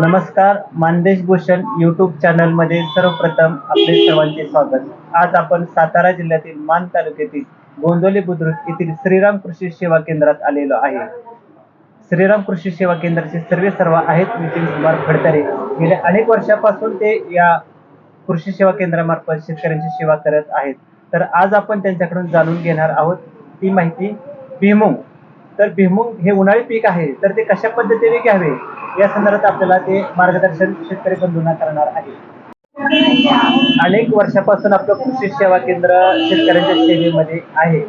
नमस्कार मानदेश भूषण यूट्यूब चॅनलमध्ये सर्वप्रथम आपले सर्वांचे स्वागत. आज आपण सातारा जिल्ह्यातील मान तालुक्यातील गोंदोली बुद्रुक येथील श्रीराम कृषी सेवा केंद्रात आलेलो आहे. श्रीराम कृषी सेवा केंद्राचे सर्वे सर्व आहेत नितीन कुमार फडतरे गेल्या अनेक वर्षापासून ते या कृषी सेवा केंद्रामार्फत शेतकऱ्यांची सेवा करत आहेत. तर आज आपण त्यांच्याकडून जाणून घेणार आहोत ती माहिती भुईमुग तर भीमुंग हे उन्हाळी पीक आहे. तर ते कशा पद्धतीने घ्यावे? या संदर्भात आपल्याला ते मार्गदर्शन शेतकरी बंधूंना करणार आहे. अनेक वर्षापासून आपलं कृषी सेवा केंद्र शेतकऱ्यांच्या सेवेमध्ये आहे.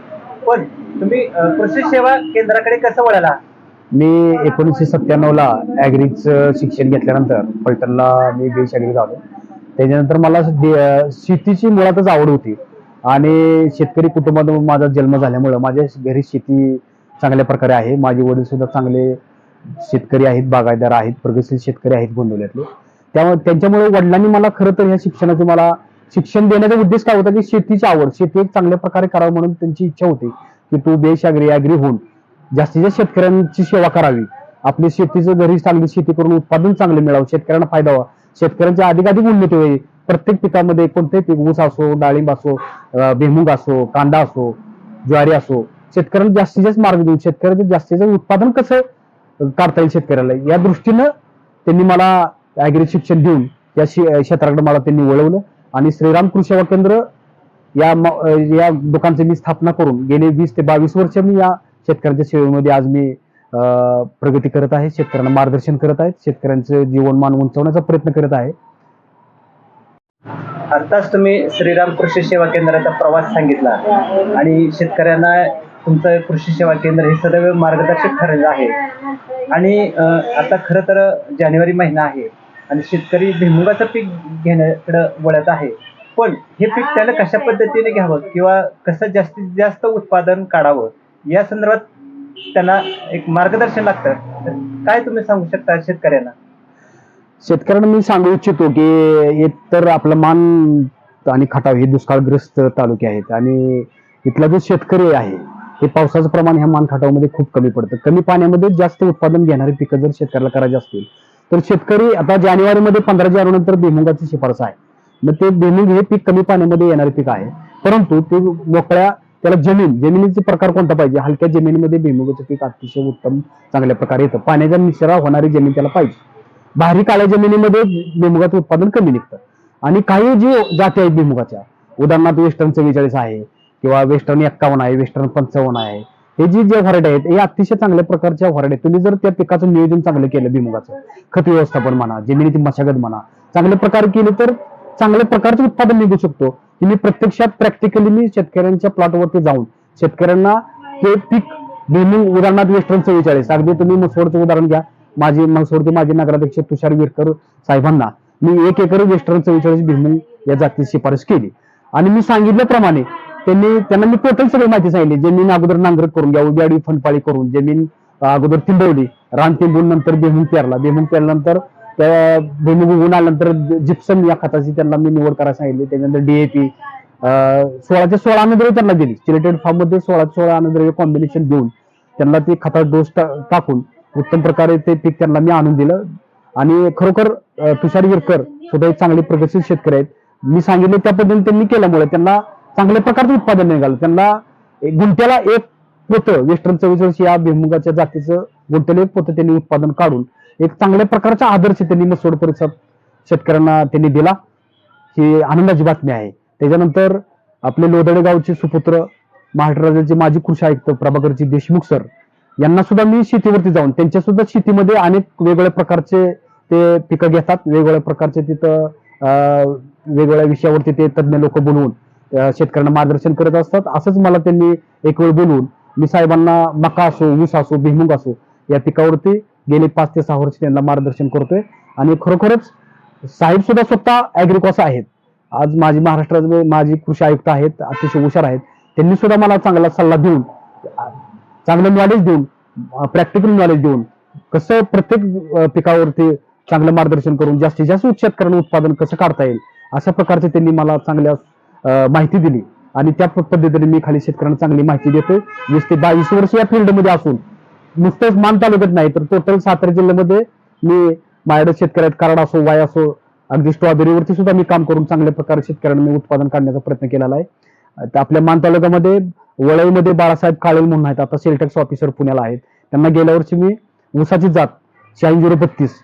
पण तुम्ही कृषी सेवा केंद्राकडे कसं वळाला? मी एकोणीसशे सत्त्याण्णव ला ॲग्रीचं शिक्षण घेतल्यानंतर फलटणला मी बेश ऍग्री झालो. त्याच्यानंतर मला शेतीची मुळातच आवड होती. आणि शेतकरी कुटुंबात माझा जन्म झाल्यामुळं माझ्या घरी शेती चांगल्या प्रकारे आहे. माझे वडील सुद्धा चांगले शेतकरी आहेत बागायतदार आहेत प्रगतशील शेतकरी आहेत गोंदवल्यातले. त्यामुळे त्यांच्यामुळे वडिलांनी मला खरं तर ह्या शिक्षणाचे मला शिक्षण देण्याचा उद्देश काय होता की शेतीची आवड शेती एक चांगल्या प्रकारे करावं म्हणून त्यांची इच्छा होती की तू देश अग्री अग्री होऊन जास्तीत जास्त शेतकऱ्यांची सेवा करावी. आपली शेतीचं घरी चांगली शेती करून उत्पादन चांगले मिळावं शेतकऱ्यांना फायदा व्हावा. शेतकऱ्यांच्या अधिकाधिक उन्नती होईल प्रत्येक पिकामध्ये कोणतेही पीक ऊस असो डाळिंब असो अं, भुईमुग असो कांदा असो ज्वारी असो शेतकऱ्यांना जास्तीत जास्त मार्ग देऊन शेतकऱ्यांचं जास्तीत जास्त उत्पादन कसं काढता येईल शेतकऱ्याला. या दृष्टीनं त्यांनी मला ॲग्री शिक्षण देऊन या क्षेत्राकडे मला त्यांनी वळवलं. आणि श्रीराम कृषी सेवा केंद्र या या दुकानची मी स्थापना करून गेले वीस ते बावीस वर्ष मी या शेतकऱ्यांच्या सेवेमध्ये आज मी अं, प्रगती करत आहे. शेतकऱ्यांना मार्गदर्शन करत आहे. शेतकऱ्यांचं जीवनमान उंचवण्याचा प्रयत्न करत आहे. आताच तुम्ही श्रीराम कृषी सेवा केंद्राचा प्रवास सांगितला. आणि शेतकऱ्यांना तुमचं कृषी सेवा केंद्र हे सदैव मार्गदर्शक ठरलेलं आहे. आणि आता खरं तर जानेवारी महिना आहे आणि शेतकरी भुईमुगाचं पीक घेण्याकडं वळत आहे. पण हे पीक त्याला कशा पद्धतीने घ्यावं किंवा कसं जास्तीत जास्त उत्पादन काढावं या संदर्भात त्यांना एक मार्गदर्शन लागतं. काय तुम्ही सांगू शकता शेतकऱ्यांना? शेतकऱ्यांना मी सांगू इच्छितो की एक तर आपलं मान आणि खटाव हे दुष्काळग्रस्त तालुके आहेत आणि इथला जो शेतकरी आहे हे पावसाचं प्रमाण ह्या मानखाटामध्ये खूप कमी पडतं. कमी पाण्यामध्ये जास्त उत्पादन घेणारी पिकं जर शेतकऱ्याला करायची असतील तर शेतकरी आता जानेवारीमध्ये पंधरा जानेवारीनंतर भुईमुगाची शिफारस आहे. मग ते भुईमुग हे पीक कमी पाण्यामध्ये येणारे पीक आहे. परंतु ते मोकळ्या त्याला जमीन जमिनीचे प्रकार कोणता पाहिजे? हलक्या जमिनीमध्ये भुईमुगाचं पीक अतिशय उत्तम चांगल्या प्रकारे येतं. पाण्याचा निचरा होणारी जमीन त्याला पाहिजे. भारी काळ्या जमिनीमध्ये भुईमुगाचं उत्पादन कमी निघतं. आणि काही जी जाती आहेत भुईमुगाच्या उदाहरणार्थ वेस्टर्न चव्वेचाळीस आहे किंवा वेस्टर्न एक्कावन्न आहे वेस्टर्न पंचावन्न आहे. हे जी जे व्हरायटी आहेत हे अतिशय चांगल्या प्रकारच्या व्हरायटी आहेत. तुम्ही जर त्या पिकाचं नियोजन चांगलं केलं भुईमुगाचं खत व्यवस्थापन म्हणा जमिनीची मशागत म्हणा चांगल्या प्रकारे केली तर चांगल्या प्रकारचे उत्पादन निघू शकतो. की मी प्रत्यक्षात प्रॅक्टिकली मी शेतकऱ्यांच्या प्लॉटवरती जाऊन शेतकऱ्यांना ते पीक भुईमुग उदाहरणार्थ वेस्टर्न चव्वेचाळीस अगदी तुम्ही मसोडचं उदाहरण घ्या. माझे मसोडचे माजी नगराध्यक्ष तुषार विरकर साहेबांना मी एक एकर वेस्टर्न चव्वेचाळीस भुईमुग या जातीची शिफारस केली. आणि मी सांगितल्याप्रमाणे त्यांनी त्यांना मी टोटल सगळी माहिती सांगितली. जमीन अगोदर नांगरट करून घ्या उद्या आडवी फनपाळी करून जमीन अगोदर तिंबवली रान तिंबून नंतर भुईमुग पेरला. भुईमुग पेरल्यानंतर त्या भुईमुग उगून आल्यानंतर जिप्सम या खताची त्यांना मी निवड करायला सांगितली. त्याच्यानंतर डीएपी सोळाच्या सोळा अनुद्रव्य त्यांना दिली. सिलेटेड फार्ममध्ये सोळा सोळा अनुद्रव्य कॉम्बिनेशन देऊन त्यांना ते खतात डोस टाकून उत्तम प्रकारे ते पीक त्यांना मी आणून दिलं. आणि खरोखर तुषार विरकर सुद्धा एक चांगले प्रगतशील शेतकरी आहेत. मी सांगितलं त्या पद्धतीने त्यांनी केल्यामुळे त्यांना चांगल्या प्रकारचं उत्पादन निघालं त्यांना गुंट्याला एक पोतं वेस्टर्न चव्वेचाळीस या भुईमुगाच्या जातीचं गुंट्याला एक पोतं त्यांनी उत्पादन काढून एक चांगल्या प्रकारचा आदर्श त्यांनी मसोड परिसर शेतकऱ्यांना त्यांनी दिला. ही आनंदाची बातमी आहे. त्याच्यानंतर आपले लोदडे गावचे सुपुत्र महाराष्ट्र राज्याचे माजी कृषी आयुक्त प्रभाकरजी देशमुख सर यांना सुद्धा मी शेतीवरती जाऊन त्यांच्या सुद्धा शेतीमध्ये अनेक वेगवेगळ्या प्रकारचे ते पिकं घेतात वेगवेगळ्या प्रकारचे तिथं अं, वेगवेगळ्या विषयावरती ते तज्ज्ञ लोक बोलवून शेतकऱ्यांना मार्गदर्शन करत असतात. असंच मला त्यांनी एक वेळ बोलून मी साहेबांना मका असो ऊस असो भुईमुग असो या पिकावरती गेले पाच ते सहा वर्ष त्यांना मार्गदर्शन करतोय. आणि खरोखरच साहेब सुद्धा स्वतः अॅग्रिकॉस आहेत. आज माझी महाराष्ट्राचे माझी कृषी आयुक्त आहेत अतिशय हुशार आहेत. त्यांनी सुद्धा मला चांगला सल्ला देऊन चांगलं नॉलेज देऊन प्रॅक्टिकल नॉलेज देऊन कसं प्रत्येक पिकावरती चांगलं मार्गदर्शन करून जास्तीत जास्त शेतकऱ्यांना उत्पादन कसं काढता येईल अशा प्रकारचे त्यांनी मला चांगल्या माहिती दिली. आणि त्या पद्धतीने मी खाली शेतकऱ्यांना चांगली माहिती देतोय. वीस ते बावीस वर्ष या फील्डमध्ये असून नुसतंच मान तालुक्यात नाही तर टोटल सातारा जिल्ह्यामध्ये मी माझ्याकडे शेतकऱ्यात कराड असो वाय असो अगदी स्ट्रॉबेरीवरती सुद्धा मी काम करून चांगल्या प्रकारे शेतकऱ्यांना मी उत्पादन काढण्याचा प्रयत्न केलेला आहे. आपल्या मान तालुक्यामध्ये वळईमध्ये बाळासाहेब काळे म्हणून आहेत आता सेलटॅक्स ऑफिसर पुण्याला आहेत. त्यांना गेल्या वर्षी मी ऊसाची जात शहाऐंशी झिरो बत्तीस.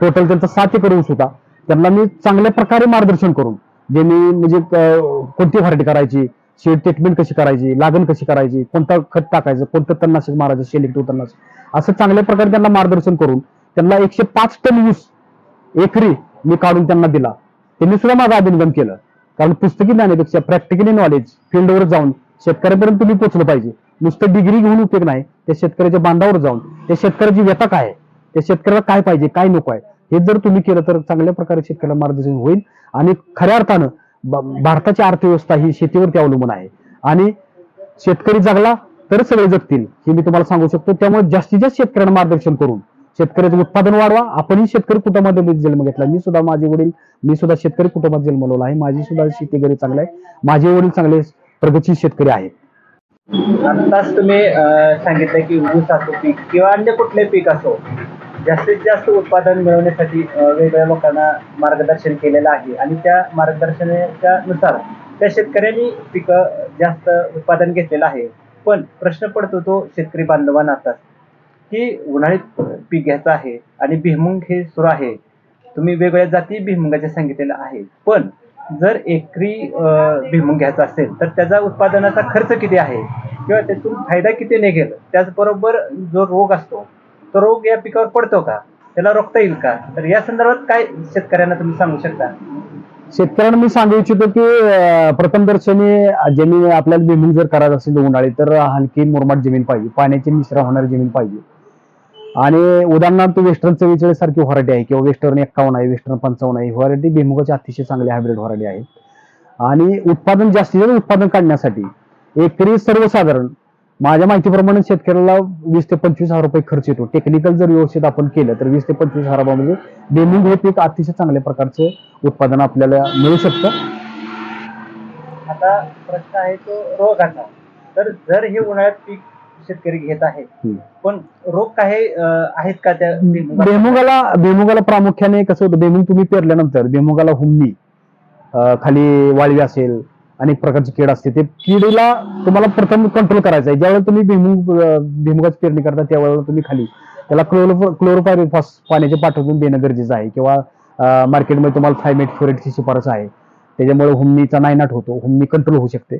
टोटल त्यांचा सात एकर ऊस होता. त्यांना मी चांगल्या प्रकारे मार्गदर्शन करून जे मी म्हणजे कोणती व्हरायटी करायची? शेड ट्रीटमेंट कशी करायची? लागण कशी करायची? कोणतं खत टाकायचं? कोणतं तणनाशक मारायचं? सेलेक्टिव्ह तणनाशक. असं चांगल्या प्रकारे त्यांना मार्गदर्शन करून त्यांना एकशे पाच टन ऊस एकरी मी काढून त्यांना दिला. त्यांनी सुद्धा माझं अभिनंदन केलं. कारण पुस्तकी ज्ञानापेक्षा प्रॅक्टिकली नॉलेज फील्डवर जाऊन शेतकऱ्यापर्यंत तुम्ही पोचलं पाहिजे. नुसतं डिग्री घेऊन उपयोग नाही. त्या शेतकऱ्याच्या बांधावर जाऊन त्या शेतकऱ्याची व्यथा काय आहे? त्या शेतकऱ्याला काय पाहिजे? काय नको आहे? हे जर तुम्ही केलं तर चांगल्या प्रकारे शेतकऱ्याला मार्गदर्शन होईल. आणि खऱ्या अर्थानं भारताची अर्थव्यवस्था ही शेतीवरती अवलंबून आहे. आणि शेतकरी जगला तर सगळे जगतील हे मी तुम्हाला सांगू शकतो. त्यामुळे जास्तीत जास्त शेतकऱ्यांना मार्गदर्शन करून शेतकऱ्याचं उत्पादन वाढवा. आपणही शेतकरी कुटुंबामध्ये जन्म घेतला. मी सुद्धा माझे वडील मी सुद्धा शेतकरी कुटुंबात जन्मलेला आहे. माझी सुद्धा शेती घरी चांगलं आहे. माझे वडील चांगले प्रगतशील शेतकरी आहेत. आताच तुम्ही सांगितलं की ऊस असो पीक किंवा अन्य कुठले पीक असो जास्तीत जास्त उत्पादन मिळवण्यासाठी वेगवेगळ्या लोकांना मार्गदर्शन केलेलं आहे. आणि त्या मार्गदर्शनाच्या नुसार त्या शेतकऱ्यांनी पिकं जास्त उत्पादन घेतलेलं आहे. पण प्रश्न पडतो तो शेतकरी बांधवांना असाच की उन्हाळीत पीक घ्यायचं आहे आणि भिमुंग हे सुरू आहे. तुम्ही वेगवेगळ्या जाती भिमुंगाच्या सांगितलेल्या आहे. पण जर एकरी भिमुंग घ्यायचा असेल तर त्याचा उत्पादनाचा खर्च किती आहे? किंवा त्यातून फायदा किती निघेल? त्याचबरोबर जो रोग असतो तो रोग या पिकावर पडतो का? त्याला रोखता येईल का? तर या संदर्भात काय शेतकऱ्यांना तुम्ही सांगू शकता? शेतकऱ्यांना मी सांगू इच्छितो की प्रथम दर्शनी जमीन आपल्याला जमीन जर करायचं असेल उन्हाळी तर हलकी मुरमाड जमीन पाहिजे. पाण्याची निचरा होणारी जमीन पाहिजे. आणि उदाहरणार्थ वेस्टर्न चव्वेचाळीस सारखी व्हरायटी आहे किंवा वेस्टर्न एक्कावन्न आहे वेस्टर्न पंचावन्न आहे. व्हरायटी भुईमुगाची अतिशय चांगली हायब्रिड व्हरायटी आहे. आणि उत्पादन जास्तीत जास्त उत्पादन काढण्यासाठी एकरी सर्वसाधारण माझ्या माहितीप्रमाणे शेतकऱ्याला वीस ते पंचवीस हजार रुपये खर्च येतो टेक्निकल जर व्यवस्थित आपण केलं तर वीस ते पंचवीस हजारामध्ये भुईमुग हे पीक अतिशय चांगल्या प्रकारचं उत्पादन आपल्याला मिळू शकतं आता प्रश्न आहे तो रोगाचा तर जर हे उन्हाळ्यात पीक शेतकरी घेत हम्म. पण रोग काही आहेत का त्या? बेमुगाला बेमुगाला प्रामुख्याने कसं होतं बेमुग तुम्ही पेरल्यानंतर बेमुगाला हुमणी खाली वाळवी असेल अनेक प्रकारची कीड असते. ते किडीला तुम्हाला प्रथम कंट्रोल करायचं आहे. ज्यावेळेला तुम्ही भीमुग भीमुगाची पेरणी करता त्यावेळेला तुम्ही खाली त्याला क्लोरो क्लोरोपायरिफॉस पाण्याचे पाठवून देणं गरजेचं आहे. किंवा मार्केटमध्ये तुम्हाला थायमेट फ्युरेटची शिफारस आहे. त्याच्यामुळे हुमनीचा नायनाट होतो. हुमनी कंट्रोल होऊ शकते.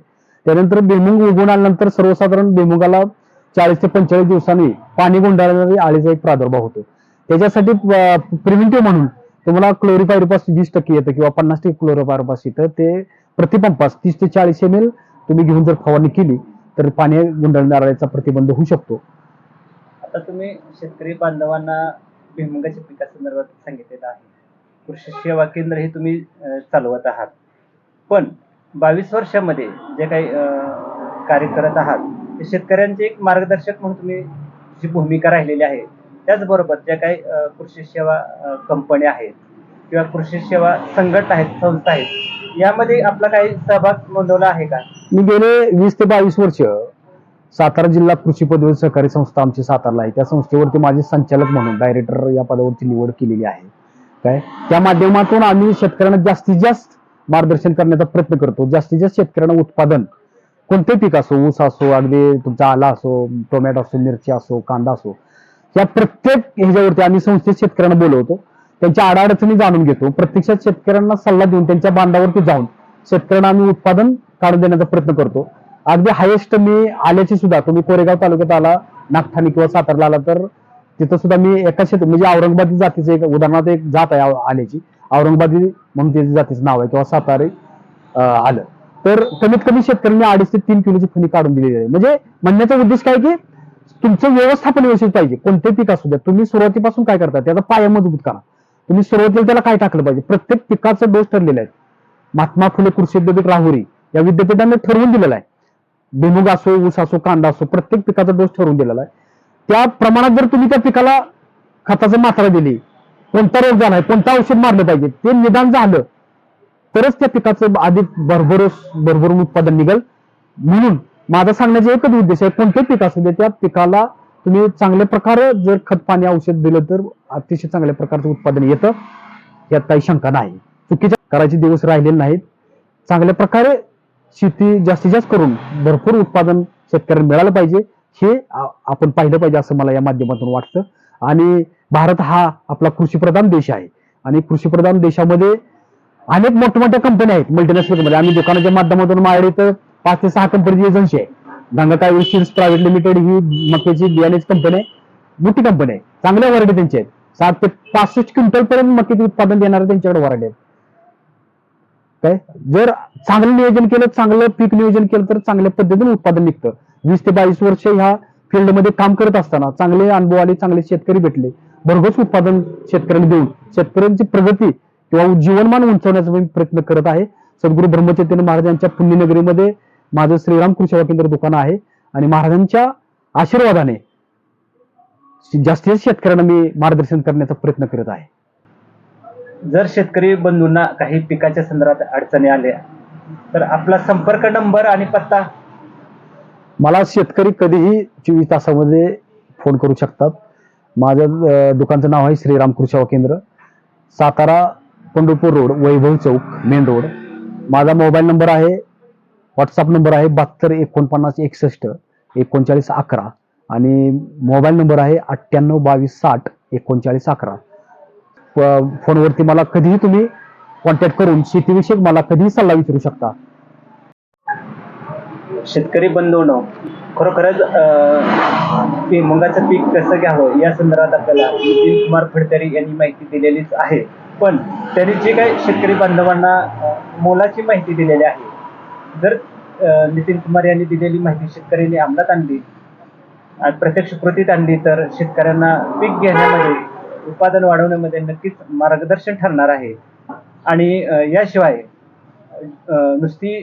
त्यानंतर बेमुग उगवून आल्यानंतर सर्वसाधारण बेमुगाला चाळीस ते पंचेचाळीस दिवसांनी पाणी गुंडाळणारी आळीचा एक प्रादुर्भाव होतो. त्याच्यासाठी प्रिव्हेंटिव्ह म्हणून तुम्हाला क्लोरिपायरोपास वीस टक्के येतं किंवा पन्नास टक्के क्लोरोपायरोपास येतं. ते प्रतिपंपास तीस ते चाळीस एम एल तुम्ही घेऊन जर फवारणी केली तर पाणी गुंडाळणाऱ्याचा प्रतिबंध होऊ शकतो. आता तुम्ही शेतकरी बांधवांना भुईमुगाच्या पिकासंदर्भात सांगितलेलं आहे. कृषी सेवा केंद्र हे तुम्ही चालवत आहात. पण बावीस वर्षामध्ये जे काही अं, कार्य करत आहात ते शेतकऱ्यांचे एक मार्गदर्शक म्हणून तुम्ही जी भूमिका राहिलेली आहे त्याचबरोबर ज्या काही कृषी सेवा कंपन्या आहेत किंवा कृषी सेवा संघटना आहेत संस्था आहेत यामध्ये आपला काही सहभाग नोंदवला आहे का? मी गेले वीस ते बावीस वर्ष सातारा जिल्हा कृषी पदवी सहकारी संस्था आमची सातारला आहे. त्या संस्थेवरती माझे संचालक म्हणून डायरेक्टर या पदावरती निवड केलेली आहे. काय? त्या माध्यमातून आम्ही शेतकऱ्यांना जास्तीत जास्त मार्गदर्शन करण्याचा प्रयत्न करतो. जास्तीत जास्त शेतकऱ्यांना उत्पादन कोणते पीक असो ऊस असो अगदी तुमचा आला असो टोमॅटो असो मिरची असो कांदा असो या प्रत्येक ह्याच्यावरती आम्ही संस्थेत शेतकऱ्यांना बोलवतो. त्यांच्या अडचणी जाणून घेतो. प्रत्यक्षात शेतकऱ्यांना सल्ला देऊन त्यांच्या बांधावरती जाऊन शेतकऱ्यांना आम्ही उत्पादन काढून देण्याचा प्रयत्न करतो. अगदी हायेस्ट मी आल्याची सुद्धा तुम्ही कोरेगाव तालुक्यात आला नागठाणी किंवा सातारला आला तर तिथं सुद्धा मी एका शेत म्हणजे औरंगाबादी जातीचं एक उदाहरणार्थ एक जात आहे आल्याची. औरंगाबादी म्हणून त्याची जातीचं नाव आहे किंवा सातारे आलं. तर कमीत कमी शेतकऱ्यांनी अडीच ते तीन किलोची फणी काढून दिलेली आहे. म्हणजे म्हणण्याचा उद्देश काय की तुमचं व्यवस्थापन व्यवस्थित पाहिजे. कोणते पीक असू द्या. तुम्ही सुरुवातीपासून काय करता? त्याचा पाया मजबूत करा. तुम्ही सुरुवातीला त्याला काय टाकलं पाहिजे? प्रत्येक पिकाचा डोस ठरलेला आहे. महात्मा फुले कृषी विद्यापीठ राहुरी या विद्यापीठाने ठरवून दिलेला आहे. भुईमुग असो ऊस असो कांदा असो प्रत्येक पिकाचा डोस ठरवून दिलेला आहे. त्या प्रमाणात जर तुम्ही त्या पिकाला खताचा मात्रा दिली कोणता रोग झालाय कोणता औषध मारलं पाहिजे ते निदान झालं तरच त्या पिकाचं अधिक भरभरोस भरभरून उत्पादन निघेल. म्हणून माझा सांगण्याचा एकच उद्देश आहे कोणते पीक असू दे त्या पिकाला तुम्ही चांगल्या प्रकारे जर खत पाणी औषध दिलं तर अतिशय चांगल्या प्रकारचं उत्पादन येतं. यात काही शंका नाही. चुकीच्या करायचे दिवस राहिलेले नाहीत. चांगल्या प्रकारे शेती जास्तीत जास्त करून भरपूर उत्पादन शेतकऱ्यांना मिळालं पाहिजे. हे आपण पाहिलं पाहिजे असं मला या माध्यमातून वाटतं. आणि भारत हा आपला कृषीप्रधान देश आहे. आणि कृषीप्रधान देशामध्ये अनेक मोठमोठ्या कंपन्या आहेत. मल्टीनॅशनल कंपन्या आम्ही दुकानाच्या माध्यमातून माझ्याकडे तर पाच ते सहा कंपनीची एजन्सी आहे गंगाकाळ सीड्स प्रायव्हेट लिमिटेड ही मक्याची बियाणेच कंपनी आहे. मोठी कंपनी आहे. चांगल्या वरायटी त्यांची आहेत. सात ते पासष्ट क्विंटल पर्यंत मक्याचे उत्पादन देणारे त्यांच्याकडे वरायटी आहेत. काय? जर चांगलं नियोजन केलं चांगलं पीक नियोजन केलं तर चांगल्या पद्धतीने उत्पादन निघतं. वीस ते बावीस वर्ष ह्या फील्डमध्ये काम करत असताना चांगले अनुभव आले चांगले शेतकरी भेटले. भरघोस उत्पादन शेतकऱ्यांना देऊन शेतकऱ्यांची प्रगती किंवा जीवनमान उंचवण्याचा मी प्रयत्न करत आहे. सद्गुरू ब्रह्मचैतन्य महाराजांच्या पुण्यनगरीमध्ये माझं श्रीराम कृषी सेवा केंद्र दुकान आहे आणि महाराजांच्या आशीर्वादाने जास्तीत जास्त शेतकऱ्यांना मी मार्गदर्शन करण्याचा प्रयत्न करत आहे. जर शेतकरी बंधूंना काही पिकाच्या संदर्भात अडचणी आल्या तर आपला संपर्क नंबर आणि पत्ता? मला शेतकरी कधीही चोवीस तासामध्ये फोन करू शकतात. माझं दुकानचं नाव आहे Shriram Krishi Seva Kendra Satara Pandharpur road Vaibhav Chowk main road. माझा मोबाईल नंबर आहे व्हॉट्सअप नंबर आहे बहात्तर एकोणपन्नास एकसष्ट एकोणचाळीस अकरा. आणि मोबाईल नंबर आहे अठ्ठ्याण्णव बावीस साठ एकोणचाळीस अकरा. फोनवरती मला कधीही तुम्ही कॉन्टॅक्ट करून शेतीविषयक मला कधीही सल्ला विचारू शकता. शेतकरी बंधूंनो खरोखरच अं, पीक कसं घ्यावं? या संदर्भात आपल्याला नितीन कुमार फडतरी यांनी माहिती दिलेलीच आहे. पण त्यांनी जे काही शेतकरी बांधवांना मोलाची माहिती दिलेली आहे जर नितीन कुमार यांनी दिलेली माहिती शेतकऱ्यांनी अंमलात आणली आणि प्रत्यक्ष कृतीत आणली तर शेतकऱ्यांना पीक घेण्यामध्ये उत्पादन वाढवण्यामध्ये नक्कीच मार्गदर्शन ठरणार आहे. आणि याशिवाय नुसती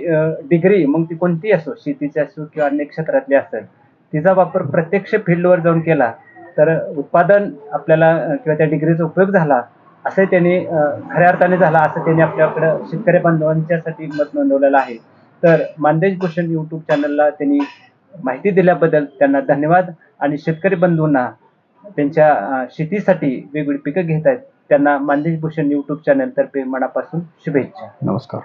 डिग्री मग ती कोणती असो शेतीची असो किंवा अन्य क्षेत्रातली असेल तिचा वापर प्रत्यक्ष फील्डवर जाऊन केला तर उत्पादन आपल्याला किंवा त्या डिग्रीचा उपयोग झाला असं त्यांनी खऱ्या अर्थाने झाला असं त्यांनी आपल्याकडं शेतकरी बांधवांच्यासाठी मत नोंदवलेलं आहे. तर मानदेश भूषण युट्यूब चॅनलला त्यांनी माहिती दिल्याबद्दल त्यांना धन्यवाद. आणि शेतकरी बंधूंना त्यांच्या शेतीसाठी वेगवेगळी पिकं घेत आहेत त्यांना मानदेश भूषण युट्यूब चॅनल तर्फे मनापासून शुभेच्छा. नमस्कार.